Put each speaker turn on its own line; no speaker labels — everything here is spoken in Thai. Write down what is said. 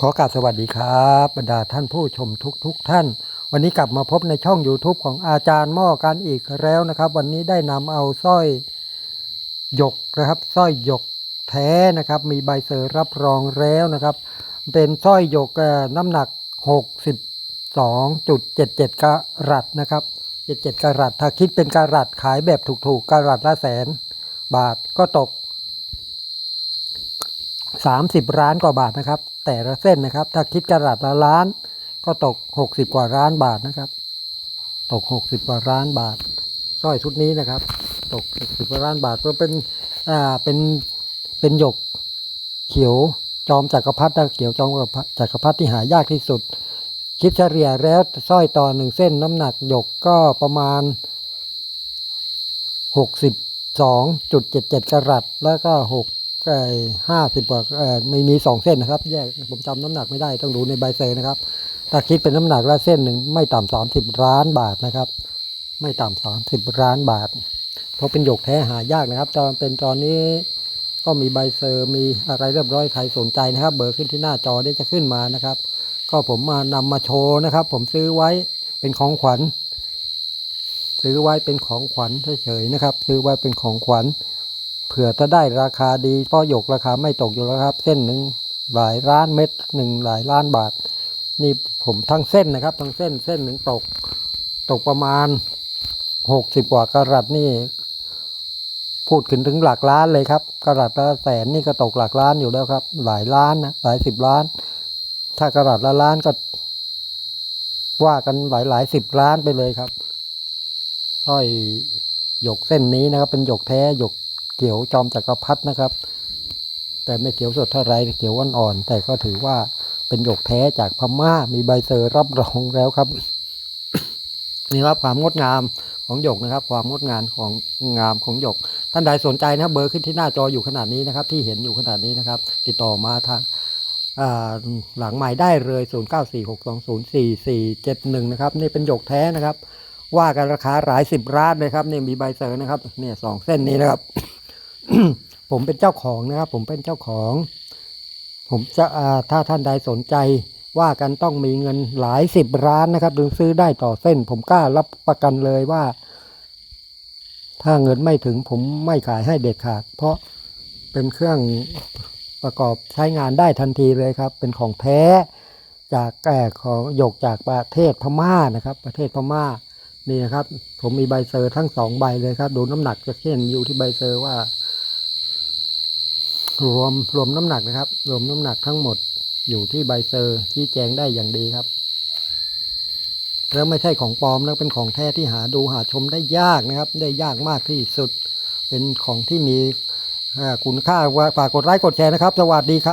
ขอกราบสวัสดีครับบรรดาท่านผู้ชมทุกทกๆท่าน วันนี้กลับมาพบในช่อง YouTube ของอาจารย์หม้อกันอีกแล้วนะครับ วันนี้ได้นำเอาสร้อยหยกนะครับสร้อยหยกแท้นะครับ มีใบเซอร์รับรองแล้วนะครับ เป็นสร้อยหยกน้ำหนัก 62.77กะรัตนะครับ77กะรัตถ้าคิดเป็นกะรัตขายแบบถูกๆกะรัตละแสน บาทก็ตก 30ล้านกว่าบาทนะครับ แต่ละเส้นนะครับ ถ้าคิดกระดาษละล้าน ก็ตก 60 กว่าล้านบาทนะครับ ตก 60 กว่าล้านบาทสร้อยชุดนี้นะครับ ตก 60 กว่าล้านบาทก็เป็นอ่าเป็นเป็นหยกเขียวจอมจักรพรรดินะเขียวจอมจักรพรรดิที่หายากที่สุด คิดเฉลี่ยแล้วสร้อยต่อหนึ่งเส้นน้ำหนักหยกก็ประมาณ 62.77กะรัตแล้วก็6 ห้าสิบกว่าเออไม่มีสองเส้นนะครับ แยกผมจำน้ำหนักไม่ได้ต้องดูในใบเซนะครับ ถ้าคิดเป็นน้ำหนักละเส้นหนึ่งไม่ต่ำสามสิบล้านบาทนะครับ ไม่ต่ำสามสิบล้านบาท เพราะเป็นหยกแท้หายากนะครับ ตอนเป็นตอนนี้ก็มีใบเซอร์มีอะไรเรียบร้อยใครสนใจนะครับ เบอร์ขึ้นที่หน้าจอได้จะขึ้นมานะครับ ก็ผมมานำมาโชว์นะครับ ผมซื้อไว้เป็นของขวัญ ซื้อไว้เป็นของขวัญเฉยๆนะครับ ซื้อไว้เป็นของขวัญ เผื่อถ้าได้ราคาดีเพราะหยกราคาไม่ตกอยู่แล้วครับ เส้นหนึ่งหลายล้านเม็ดหนึ่งหลายล้านบาท นี่ผมทั้งเส้นนะครับ ทั้งเส้นเส้นหนึ่งตกตกประมาณหกสิบกว่ากะรัตนี่ พูดถึงถึงหลักล้านเลยครับกะรัตละแสนนี่ก็ตกหลักล้านอยู่แล้วครับ หลายล้านนะหลายสิบล้าน ถ้ากะรัตละล้านก็ ว่ากันหลายหลายสิบล้านไปเลยครับสร้อยหยกเส้นนี้นะครับ เป็นหยกแท้หยก เขียวจอมจักรพรรดินะครับ แต่ไม่เขียวสดเท่าไรเขียวอ่อนๆแต่ก็ถือว่าเป็นหยกแท้จากพม่ามีใบเซอร์รับรองแล้วครับนี่ครับความงดงามของหยกนะครับ ความงดงามของงามของหยก ท่านใดสนใจนะเบอร์ขึ้นที่หน้าจออยู่ขนาดนี้นะครับ ที่เห็นอยู่ขนาดนี้นะครับ ติดต่อมาทางหลังใหม่ได้เลย 0 9 4 6 2 0 4 4 7 1 นะครับ นี่เป็นหยกแท้นะครับ ว่ากันราคาหลายสิบล้านเลยครับนี่มีใบเซอร์นะครับเนี่ยสองเส้นนี้นะครับ ผมเป็นเจ้าของนะครับผมเป็นเจ้าของ ผมจะถ้าท่านใดสนใจ ว่ากันต้องมีเงินหลายสิบล้านนะครับถึงซื้อได้ต่อเส้น ผมกล้ารับประกันเลยว่า ถ้าเงินไม่ถึงผมไม่ขายให้เด็ดขาด เพราะเป็นเครื่องประกอบใช้งานได้ทันทีเลยครับ เป็นของแท้จากแก่ของหยกจากประเทศพม่านะครับ ประเทศพม่านี่นะครับ ผมมีใบเซอร์ทั้งสองใบเลยครับ ดูน้ำหนักจะเช่นอยู่ที่ใบเซอร์ว่า รวมรวมน้ำหนักนะครับ รวมน้ำหนักทั้งหมดอยู่ที่ใบเซอร์ที่แจงได้อย่างดีครับ แล้วไม่ใช่ของปลอมแล้วเป็นของแท้ที่หาดูหาชมได้ยากนะครับ ได้ยากมากที่สุด เป็นของที่มีคุณค่าฝากกดไลค์กดแชร์นะครับ สวัสดีครับ